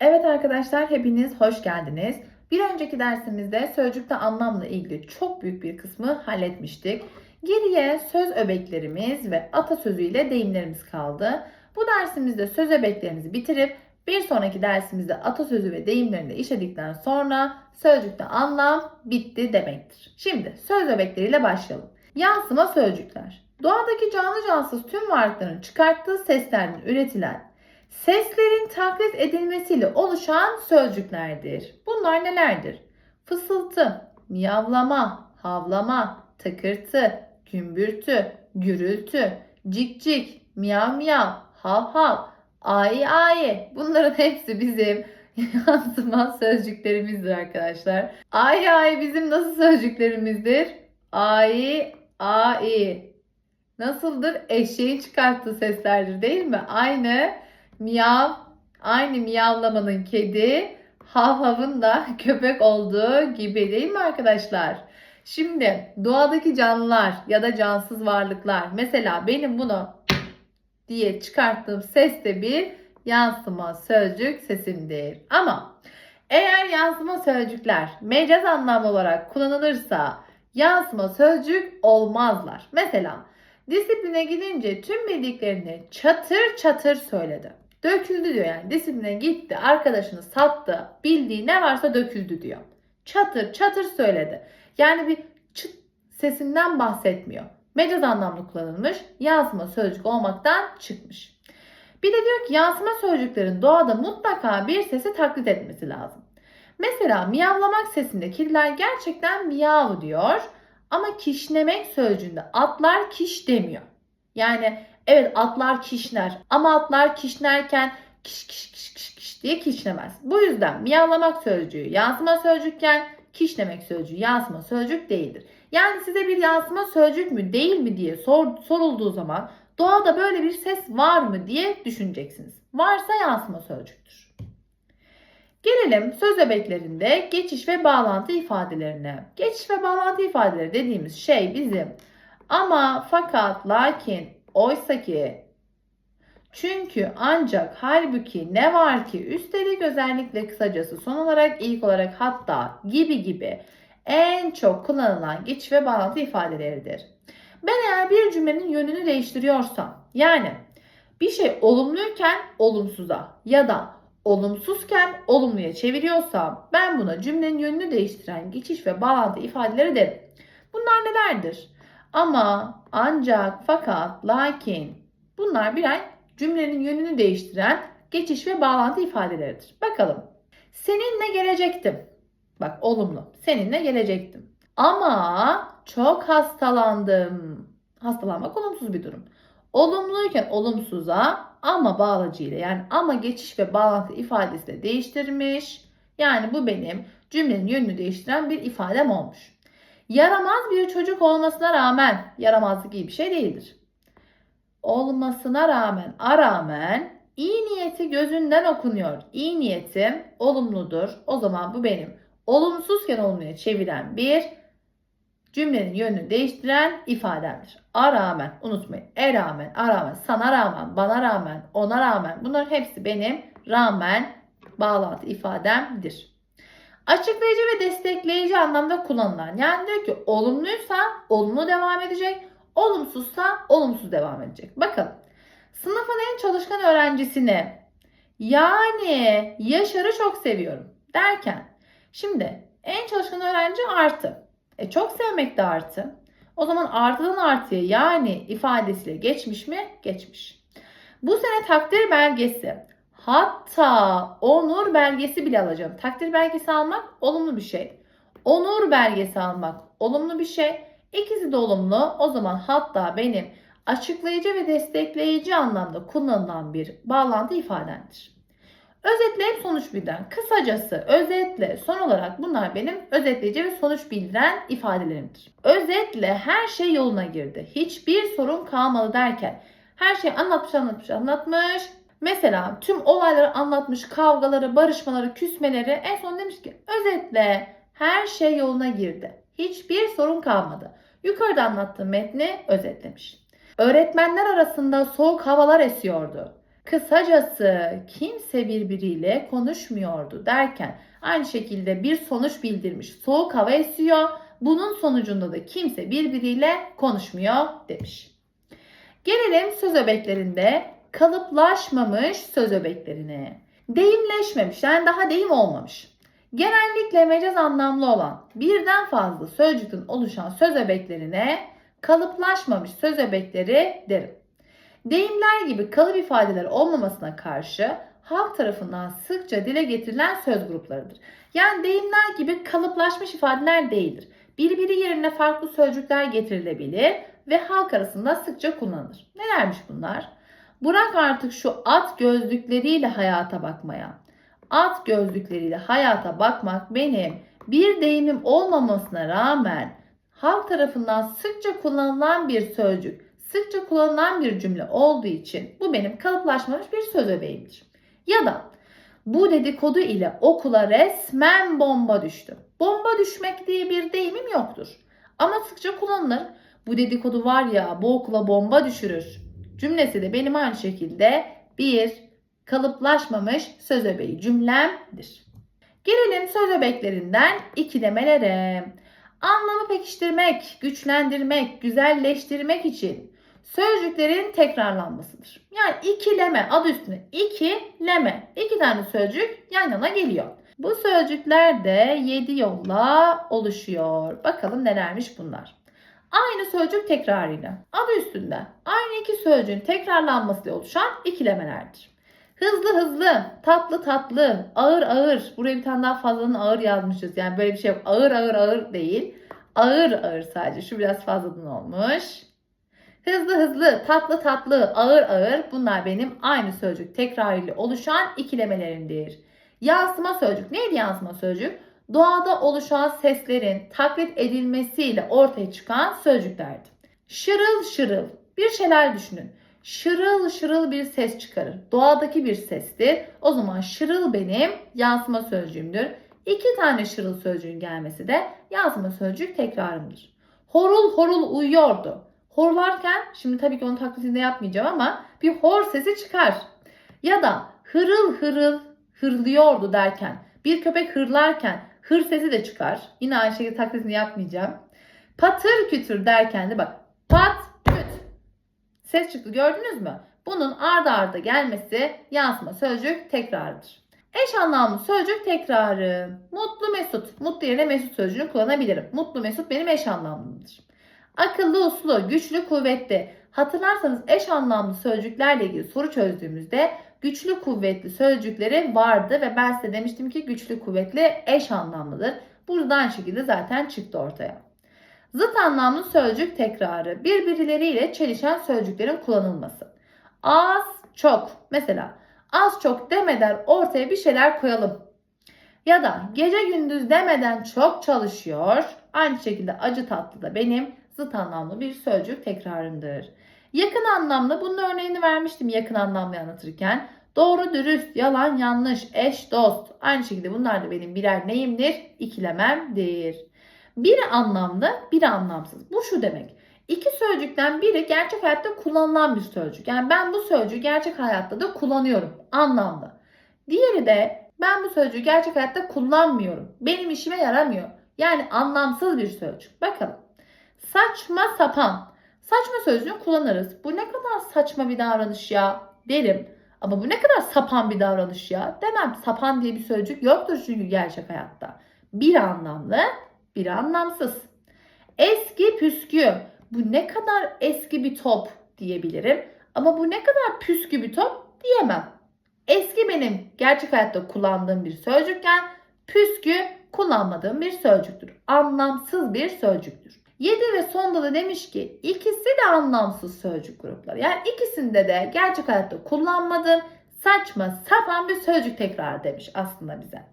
Evet arkadaşlar hepiniz hoş geldiniz. Bir önceki dersimizde sözcükte anlamla ilgili çok büyük bir kısmı halletmiştik. Geriye söz öbeklerimiz ve atasözüyle deyimlerimiz kaldı. Bu dersimizde söz öbeklerimizi bitirip bir sonraki dersimizde atasözü ve deyimlerini de işledikten sonra sözcükte anlam bitti demektir. Şimdi söz öbekleriyle başlayalım. Yansıma sözcükler. Doğadaki canlı cansız tüm varlıkların çıkarttığı seslerden üretilen Seslerin taklit edilmesiyle oluşan sözcüklerdir. Bunlar nelerdir? Fısıltı, miyavlama, havlama, tıkırtı, gümbürtü, gürültü, cik cik, miyav miyav, hav hav, ay ay. Bunların hepsi bizim yansıma sözcüklerimizdir arkadaşlar. Ay ay bizim nasıl sözcüklerimizdir? Ay ay. Nasıldır? Eşeğin çıkarttığı seslerdir değil mi? Aynı miyav, aynı miyavlamanın kedi, hav havın da köpek olduğu gibi değil mi arkadaşlar? Şimdi doğadaki canlılar ya da cansız varlıklar mesela benim bunu diye çıkarttığım ses de bir yansıma sözcük sesimdir. Ama eğer yansıma sözcükler mecaz anlam olarak kullanılırsa yansıma sözcük olmazlar. Mesela disipline gidince tüm bildiklerini çatır çatır söyledi. Döküldü diyor yani. Disipline gitti, arkadaşını sattı, bildiği ne varsa döküldü diyor. Çatır çatır söyledi. Yani bir çıt sesinden bahsetmiyor. Mecaz anlamlı kullanılmış, yansıma sözcük olmaktan çıkmış. Bir de diyor ki yansıma sözcüklerin doğada mutlaka bir sesi taklit etmesi lazım. Mesela miyavlamak sesinde kediler gerçekten miyav diyor ama kişnemek sözcüğünde atlar kiş demiyor. Yani evet atlar kişner ama atlar kişnerken kiş kiş kiş kiş kiş diye kişnemez. Bu yüzden miyavlamak sözcüğü yansıma sözcükken kişnemek sözcüğü yansıma sözcük değildir. Yani size bir yansıma sözcük mü değil mi diye sor, sorulduğu zaman doğada böyle bir ses var mı diye düşüneceksiniz. Varsa yansıma sözcüktür. Gelelim söz öbeklerinde geçiş ve bağlantı ifadelerine. Geçiş ve bağlantı ifadeleri dediğimiz şey bizim ama, fakat, lakin, oysa ki, çünkü, ancak, halbuki, ne var ki, üstelik özellikle kısacası, son olarak, ilk olarak, hatta gibi gibi en çok kullanılan geçiş ve bağlantı ifadeleridir. Ben eğer bir cümlenin yönünü değiştiriyorsam, yani bir şey olumluyken olumsuza ya da olumsuzken olumluya çeviriyorsam ben buna cümlenin yönünü değiştiren geçiş ve bağlantı ifadeleri derim. Bunlar nelerdir? Ama, ancak, fakat, lakin bunlar birer cümlenin yönünü değiştiren geçiş ve bağlantı ifadeleridir. Bakalım. Seninle gelecektim. Bak olumlu. Seninle gelecektim. Ama çok hastalandım. Hastalanmak olumsuz bir durum. Olumluyken olumsuza ama bağlacı ile yani ama geçiş ve bağlantı ifadesiyle değiştirmiş. Yani bu benim cümlenin yönünü değiştiren bir ifadem olmuş. Yaramaz bir çocuk olmasına rağmen yaramazlık iyi bir şey değildir. Olmasına rağmen, a rağmen iyi niyeti gözünden okunuyor. İyi niyetim olumludur. O zaman bu benim olumsuzken olumluya çeviren bir cümlenin yönünü değiştiren ifademdir. A rağmen unutmayın. E rağmen, a rağmen, sana rağmen, bana rağmen, ona rağmen bunların hepsi benim rağmen bağlantı ifademdir. Açıklayıcı ve destekleyici anlamda kullanılan. Yani diyor ki olumluysa olumlu devam edecek, olumsuzsa olumsuz devam edecek. Bakın sınıfın en çalışkan öğrencisini yani Yaşar'ı çok seviyorum derken şimdi en çalışkan öğrenci artı. E çok sevmek de artı. O zaman artıdan artıya yani ifadesiyle geçmiş mi? Geçmiş. Bu sene takdir belgesi Hatta onur belgesi bile alacağım. Takdir belgesi almak olumlu bir şey. Onur belgesi almak olumlu bir şey. İkisi de olumlu. O zaman hatta benim açıklayıcı ve destekleyici anlamda kullanılan bir bağlantı ifademdir. Özetleyip sonuç bildiren. Kısacası özetle son olarak bunlar benim özetleyici ve sonuç bildiren ifadelerimdir. Özetle her şey yoluna girdi. Hiçbir sorun kalmadı derken her şeyi anlatmış anlatmış anlatmış Mesela tüm olayları anlatmış, kavgaları, barışmaları, küsmeleri en son demiş ki özetle her şey yoluna girdi. Hiçbir sorun kalmadı. Yukarıda anlattığım metni özetlemiş. Öğretmenler arasında soğuk havalar esiyordu. Kısacası kimse birbiriyle konuşmuyordu derken aynı şekilde bir sonuç bildirmiş. Soğuk hava esiyor. Bunun sonucunda da kimse birbiriyle konuşmuyor demiş. Gelelim söz öbeklerinde kalıplaşmamış söz öbeklerine. Deyimleşmemiş yani daha deyim olmamış. Genellikle mecaz anlamlı olan birden fazla sözcükten oluşan söz öbeklerine kalıplaşmamış söz öbekleri derim. Deyimler gibi kalıp ifadeler olmamasına karşı halk tarafından sıkça dile getirilen söz gruplarıdır. Yani deyimler gibi kalıplaşmış ifadeler değildir. Birbiri yerine farklı sözcükler getirilebilir ve halk arasında sıkça kullanılır. Nelermiş bunlar? Bırak artık şu at gözlükleriyle hayata bakmaya. At gözlükleriyle hayata bakmak benim bir deyimim olmamasına rağmen halk tarafından sıkça kullanılan bir sözcük, sıkça kullanılan bir cümle olduğu için bu benim kalıplaşmamış bir söz öbeğimdir. Ya da bu dedikodu ile okula resmen bomba düştü. Bomba düşmek diye bir deyimim yoktur. Ama sıkça kullanılır. Bu dedikodu var ya bu okula bomba düşürür. Cümlesi de benim aynı şekilde bir kalıplaşmamış söz öbeği cümlemdir. Gelelim söz öbeklerinden ikilemelere. Anlamı pekiştirmek, güçlendirmek, güzelleştirmek için sözcüklerin tekrarlanmasıdır. Yani ikileme adı üstüne ikileme. İki tane sözcük yan yana geliyor. Bu sözcükler de 7 yolla oluşuyor. Bakalım nelermiş bunlar. Aynı sözcük tekrarıyla adı üstünde aynı iki sözcüğün tekrarlanmasıyla oluşan ikilemelerdir. Hızlı hızlı, tatlı tatlı, ağır ağır. Buraya bir tane daha fazladan ağır yazmışız. Yani böyle bir şey yok. Ağır ağır ağır değil. Ağır ağır sadece. Şu biraz fazladan olmuş. Hızlı hızlı, tatlı tatlı, ağır ağır bunlar benim aynı sözcük tekrarıyla oluşan ikilemelerimdir. Yansıma sözcük. Neydi yansıma sözcük? Doğada oluşan seslerin taklit edilmesiyle ortaya çıkan sözcüklerdi. Şırıl şırıl. Bir şeyler düşünün. Şırıl şırıl bir ses çıkarır. Doğadaki bir sestir. O zaman şırıl benim yansıma sözcüğümdür. İki tane şırıl sözcüğün gelmesi de yansıma sözcük tekrarımdır. Horul horul uyuyordu. Horlarken şimdi tabii ki onun taklidini yapmayacağım ama bir hor sesi çıkar. Ya da hırıl hırıl hırlıyordu derken bir köpek hırlarken hır sesi de çıkar. Yine aynı şekilde taklidini yapmayacağım. Patır kütür derken de bak pat küt ses çıktı gördünüz mü? Bunun arda arda gelmesi yansıma sözcük tekrarıdır. Eş anlamlı sözcük tekrarı. Mutlu mesut. Mutlu yerine mesut sözcüğünü kullanabilirim. Mutlu mesut benim eş anlamlımdır. Akıllı uslu, güçlü kuvvetli. Hatırlarsanız eş anlamlı sözcüklerle ilgili soru çözdüğümüzde güçlü kuvvetli sözcükleri vardı ve ben size demiştim ki güçlü kuvvetli eş anlamlıdır. Burada aynı şekilde zaten çıktı ortaya. Zıt anlamlı sözcük tekrarı. Birbirleriyle çelişen sözcüklerin kullanılması. Az, çok. Mesela az çok demeden ortaya bir şeyler koyalım. Ya da gece gündüz demeden çok çalışıyor. Aynı şekilde acı tatlı da benim zıt anlamlı bir sözcük tekrarındır. Yakın anlamlı bunun örneğini vermiştim yakın anlamlı anlatırken. Doğru, dürüst, yalan, yanlış, eş, dost. Aynı şekilde bunlar da benim birer neyimdir? İkilememdir. Biri anlamlı, biri anlamsız. Bu şu demek. İki sözcükten biri gerçek hayatta kullanılan bir sözcük. Yani ben bu sözcüğü gerçek hayatta da kullanıyorum. Anlamlı. Diğeri de ben bu sözcüğü gerçek hayatta kullanmıyorum. Benim işime yaramıyor. Yani anlamsız bir sözcük. Bakalım. Saçma sapan. Saçma sözcüğünü kullanırız. Bu ne kadar saçma bir davranış ya derim. Ama bu ne kadar sapan bir davranış ya demem. Sapan diye bir sözcük yoktur çünkü gerçek hayatta. Bir anlamlı, bir anlamsız. Eski püskü. Bu ne kadar eski bir top diyebilirim. Ama bu ne kadar püskü bir top diyemem. Eski benim gerçek hayatta kullandığım bir sözcükken püskü kullanmadığım bir sözcüktür. Anlamsız bir sözcüktür. 7 ve sonda da demiş ki ikisi de anlamsız sözcük grupları. Yani ikisinde de gerçek hayatta kullanmadığım saçma sapan bir sözcük tekrar demiş aslında bize.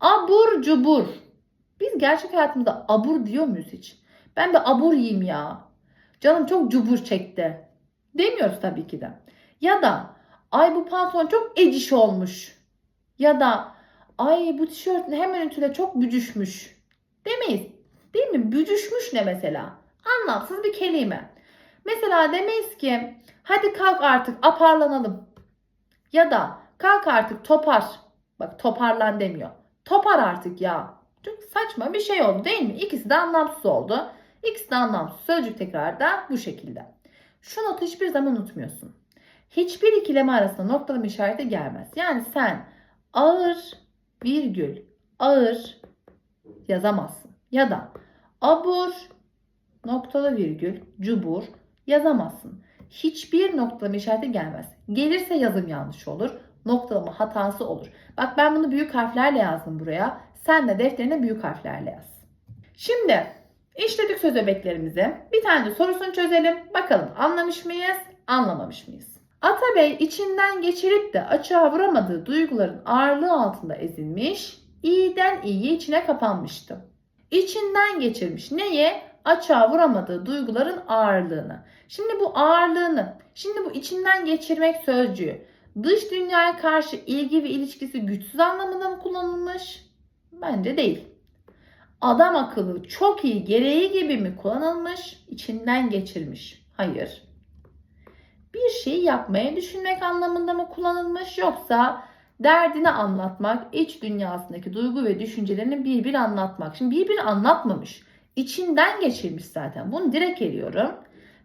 Abur cubur. Biz gerçek hayatımızda abur diyor muyuz hiç? Ben de abur yiyeyim ya. Canım çok cubur çekti. Demiyoruz tabii ki de. Ya da ay bu pantolon çok eciş olmuş. Ya da ay bu tişört hemen ütüle çok bücüşmüş. Demeyiz. Değil mi? Bücüşmüş ne mesela? Anlamsız bir kelime. Mesela demeyiz ki hadi kalk artık aparlanalım. Ya da kalk artık topar. Bak toparlan demiyor. Topar artık ya. Çok saçma bir şey oldu değil mi? İkisi de anlamsız oldu. İkisi de anlamsız. Sözcük tekrarı da bu şekilde. Şu notu hiçbir zaman unutmuyorsun. Hiçbir ikileme arasında noktalama işareti gelmez. Yani sen ağır virgül ağır yazamazsın. Ya da abur noktalı virgül cubur yazamazsın. Hiçbir noktalama işareti gelmez. Gelirse yazım yanlış olur. Noktalama hatası olur. Bak ben bunu büyük harflerle yazdım buraya. Sen de defterine büyük harflerle yaz. Şimdi işledik söz öbeklerimizi. Bir tane de sorusunu çözelim. Bakalım anlamış mıyız, anlamamış mıyız? Atabey içinden geçirip de açığa vuramadığı duyguların ağırlığı altında ezilmiş, iyiden iyiye içine kapanmıştı. İçinden geçirmiş neye? Açığa vuramadığı duyguların ağırlığını. Şimdi bu ağırlığını, şimdi bu içinden geçirmek sözcüğü dış dünyaya karşı ilgi ve ilişkisi güçsüz anlamında mı kullanılmış? Bence değil. Adam akıllı çok iyi gereği gibi mi kullanılmış, içinden geçirmiş? Hayır. Bir şey yapmaya düşünmek anlamında mı kullanılmış yoksa derdini anlatmak, iç dünyasındaki duygu ve düşüncelerini bir bir anlatmak. Şimdi bir bir anlatmamış. İçinden geçirmiş zaten. Bunu direkt eliyorum.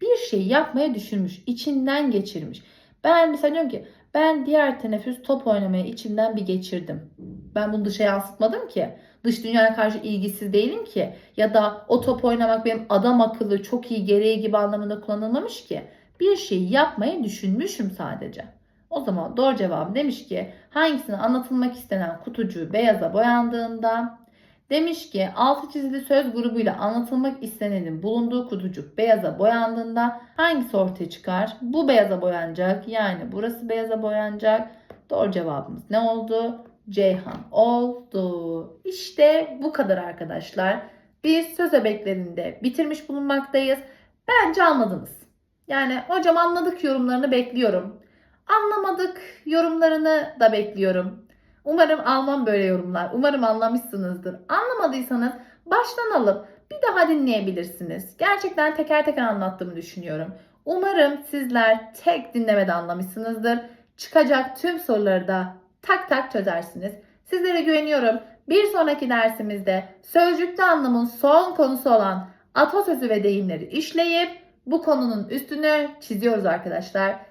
Bir şey yapmaya düşünmüş, içinden geçirmiş. Ben mesela diyorum ki ben diğer teneffüs top oynamaya içimden bir geçirdim. Ben bunu dışa yansıtmadım ki. Dış dünyaya karşı ilgisiz değilim ki. Ya da o top oynamak benim adam akıllı çok iyi gereği gibi anlamında kullanılmamış ki. Bir şeyi yapmayı düşünmüşüm sadece. O zaman doğru cevabım demiş ki hangisini anlatılmak istenen kutucuğu beyaza boyandığında demiş ki altı çizili söz grubuyla anlatılmak istenenin bulunduğu kutucuk beyaza boyandığında hangisi ortaya çıkar? Bu beyaza boyanacak yani burası beyaza boyanacak. Doğru cevabımız ne oldu? Ceyhan oldu. İşte bu kadar arkadaşlar. Biz söz öbeklerinde bitirmiş bulunmaktayız. Bence anladınız. Yani hocam anladık yorumlarını bekliyorum. Anlamadık yorumlarını da bekliyorum. Umarım almam böyle yorumlar. Umarım anlamışsınızdır. Anlamadıysanız baştan alıp bir daha dinleyebilirsiniz. Gerçekten teker teker anlattığımı düşünüyorum. Umarım sizler tek dinlemede anlamışsınızdır. Çıkacak tüm soruları da tak tak çözersiniz. Sizlere güveniyorum. Bir sonraki dersimizde sözcükte anlamın son konusu olan atasözü ve deyimleri işleyip bu konunun üstünü çiziyoruz arkadaşlar.